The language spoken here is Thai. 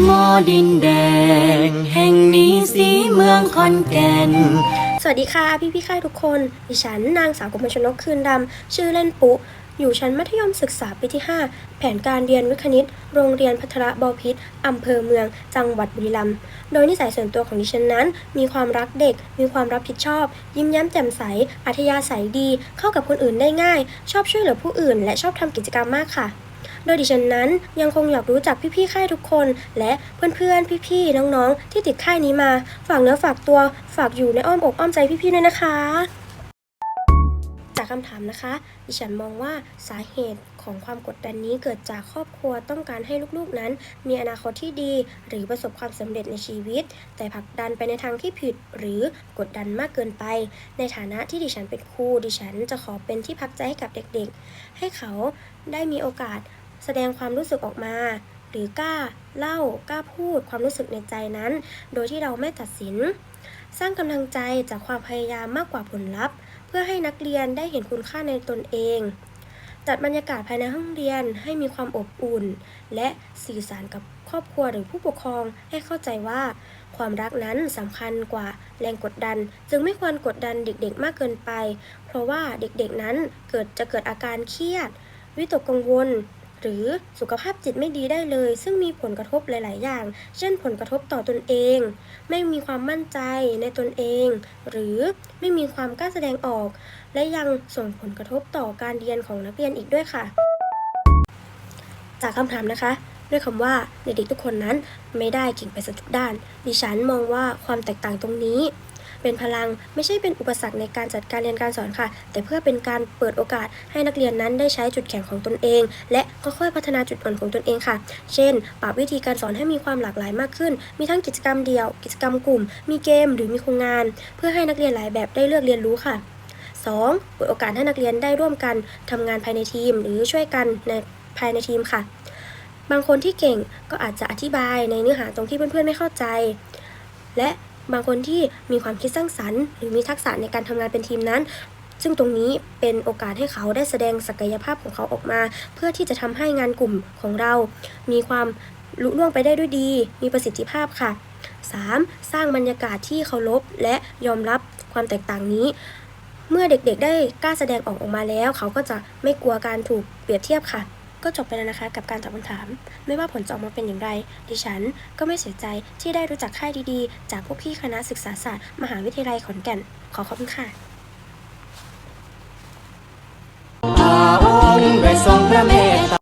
หมอดินแดง แห่งนี้สีเมืองขอนแก่น สวัสดีค่ะ พี่พี่ค่ายทุกคน ดิฉันนางสาวกมลชนกคืนดำ ชื่อเล่นปุ๊ อยู่ชั้นมัธยมศึกษาปีที่ 5 แผนการเรียนวิคณิต โรงเรียนพัทระบพิษอำเภอเมือง จังหวัดบุรีรัมย์ โดยนิสัยส่วนตัวของดิฉันนั้น มีความรักเด็ก มีความรับผิดชอบ ยิ้มแย้มแจ่มใส อัธยาศัยดี เข้ากับคนอื่นได้ง่าย ชอบช่วยเหลือผู้อื่น และชอบทำกิจกรรมมากค่ะ โดยดิฉันนั้นยังคงอยากรู้จักพี่ๆค่ายทุกคน และเพื่อนๆ พี่ๆ น้องๆ ที่ติดค่ายนี้มา ฝากเนื้อฝากตัว ฝากอยู่ในอ้อมอกอ้อมใจพี่ๆ ด้วยนะคะ จากคำถามนะคะ ดิฉันมองว่าสาเหตุของความกดดันนี้เกิดจากครอบครัวต้องการให้ลูกๆนั้น มีอนาคตที่ดี หรือประสบความสำเร็จในชีวิต แต่ผลักดันไปในทางที่ผิด หรือกดดันมากเกินไป ในฐานะที่ดิฉันเป็นครูดิฉันจะขอเป็นที่พักใจให้กับเด็กๆ ให้เขาได้มีโอกาส แสดงความรู้สึกออกมา หรือกล้าเล่ากล้าพูดความรู้สึกในใจนั้น โดยที่เราไม่ตัดสิน สร้างกำลังใจจากความพยายามมากกว่าผลลัพธ์ เพื่อให้นักเรียนได้เห็นคุณค่าในตนเอง จัดบรรยากาศภายในห้องเรียนให้มีความอบอุ่น และสื่อสารกับครอบครัวหรือผู้ปกครองให้เข้าใจว่า ความรักนั้นสำคัญกว่าแรงกดดัน จึงไม่ควรกดดันเด็กๆมากเกินไป เพราะว่าเด็กๆนั้นเกิดจะเกิดอาการเครียด วิตกกังวล หรือสุขภาพจิตไม่ดีได้เลย ซึ่งมีผลกระทบหลาย ๆ อย่าง เช่นผลกระทบต่อตนเอง ไม่มีความมั่นใจในตนเอง หรือไม่มีความกล้าแสดงออก และยังส่งผลกระทบต่อการเรียนของนักเรียนอีกด้วยค่ะ จากคำถามนะคะด้วยคำว่าเด็กๆทุกคนนั้นไม่ได้เก่งไปสักทุกด้าน ดิฉันมองว่าความแตกต่างตรงนี้ เป็นพลังไม่ใช่เป็นอุปสรรคในการจัดการเรียนการสอนค่ะ แต่เพื่อเป็นการเปิดโอกาสให้นักเรียนนั้นได้ใช้จุดแข็งของตนเอง และค่อยๆพัฒนาจุดอ่อนของตนเองค่ะ เช่น ปรับวิธีการสอนให้มีความหลากหลายมากขึ้น มีทั้งกิจกรรมเดี่ยว กิจกรรมกลุ่ม มีเกมหรือมีโครงงาน เพื่อให้นักเรียนหลายแบบได้เลือกเรียนรู้ค่ะ 2. เปิดโอกาสให้นักเรียนได้ร่วมกันทำงานภายในทีม หรือช่วยกันในภายในทีมค่ะ บางคนที่เก่งก็อาจจะอธิบายในเนื้อหาตรงที่เพื่อนๆไม่เข้าใจ และ บางคนที่มีความคิดสร้างสรรค์ หรือมีทักษะในการทำงานเป็นทีมนั้น ซึ่งตรงนี้เป็นโอกาสให้เขาได้แสดงศักยภาพของเขาออกมา เพื่อที่จะทำให้งานกลุ่มของเรา มีความลุล่วงไปได้ด้วยดี มีประสิทธิภาพค่ะ 3. สร้างบรรยากาศที่เคารพและยอมรับความแตกต่างนี้ เมื่อเด็กๆได้กล้าแสดงออกออกมาแล้ว เขาก็จะไม่กลัวการถูกเปรียบเทียบค่ะ ก็จบไปแล้วนะคะกับการตอบคำถาม ไม่ว่าผลจะออกมาเป็นอย่างไร ดิฉันก็ไม่เสียใจที่ได้รู้จักค่ายดีๆ จากพวกพี่คณะศึกษาศาสตร์ มหาวิทยาลัยขอนแก่น ขอขอบคุณค่ะพระองค์ได้ทรงพระเมตตา